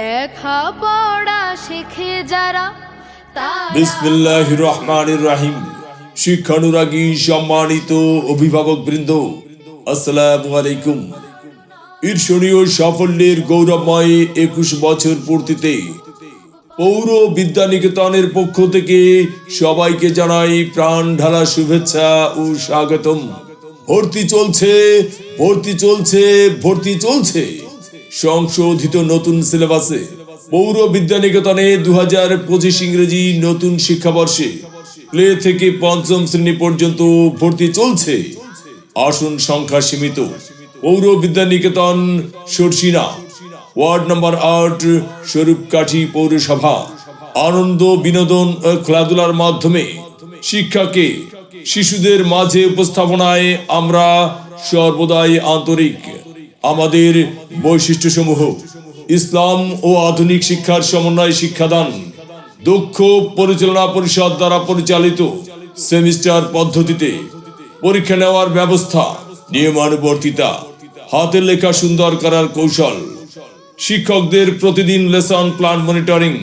লেখা পড়া শেখে যারা বিসমিল্লাহ রহমান রাহিম শিক্ষানুরাগী সম্মানিত অভিভাবক বৃন্দ আসসালামু আলাইকুম ঈর্ষণীয় সাফল্যের গৌরবময় একুশ বছর পূর্তিতে পৌর বিদ্যানিকেতনের পক্ষ থেকে সবাইকে জানাই প্রাণ ঢালা শুভেচ্ছা ও স্বাগতম। ভর্তি চলছে ভর্তি চলছে ভর্তি চলছে। সংশোধিত নতুন সিলেবাসে পৌর বিদ্যানিকেতনে দু হাজার পঁচিশ ইংরেজি নতুন শিক্ষাবর্ষে প্লে থেকে পঞ্চম শ্রেণি পর্যন্ত ভর্তি চলছে। আসন সংখ্যা সীমিত। পৌর বিদ্যানিকেতন সরসিনা, ওয়ার্ড নম্বর আট স্বরূপকাঠি পৌরসভা। আনন্দ, বিনোদন ও খেলাধুলার মাধ্যমে শিক্ষাকে শিশুদের মাঝে উপস্থাপনায় আমরা সর্বদাই আন্তরিক। আমাদের বৈশিষ্ট্যসমূহ, ইসলাম ও আধুনিক শিক্ষার সমন্বয় শিক্ষাদান দক্ষ পরিচালনা পরিষদ দ্বারা পরিচালিত সেমিস্টার পদ্ধতিতে পরীক্ষা নেওয়ার ব্যবস্থা, নিয়মানুবর্তিতা, হাতে লেখা সুন্দর করার কৌশল, শিক্ষকদের প্রতিদিন লেসন প্ল্যান মনিটরিং,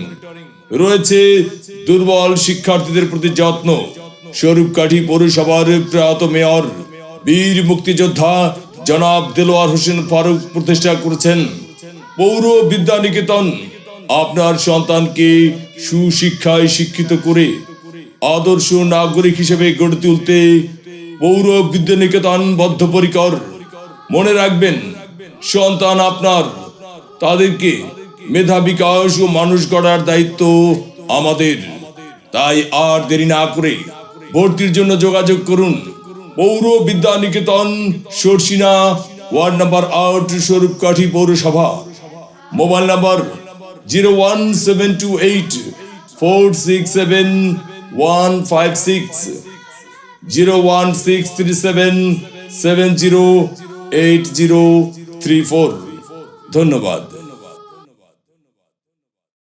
রয়েছে দুর্বল শিক্ষার্থীদের প্রতি যত্ন, স্বরূপকাঠি পৌরসভার প্রয়াত মেয়র, বীর মুক্তিযোদ্ধা জনাব দেলোয়ার হোসেন ফারুক প্রতিষ্ঠা করেছেন। পৌর বিদ্যা নিকেতন আপনার সন্তানকে সুশিক্ষায় শিক্ষিত করে আদর্শ নাগরিক হিসেবে গড়ে তুলতে পৌর বিদ্যা নিকেতন বদ্ধপরিকর। মনে রাখবেন, সন্তান আপনার, তাদেরকে মেধা বিকাশ ও মানুষ গড়ার দায়িত্ব আমাদের। তাই আর দেরি না করে ভর্তির জন্য যোগাযোগ করুন। পৌর বিদ্যা নিকেতন সরসিনা, ওয়ার্ড নাম্বার আট, স্বরূপকাঠি পৌরসভা। Mobile number zero one seven two eight, four six seven one five six, zero one six three seven seven zero eight zero three four. ধন্যবাদ।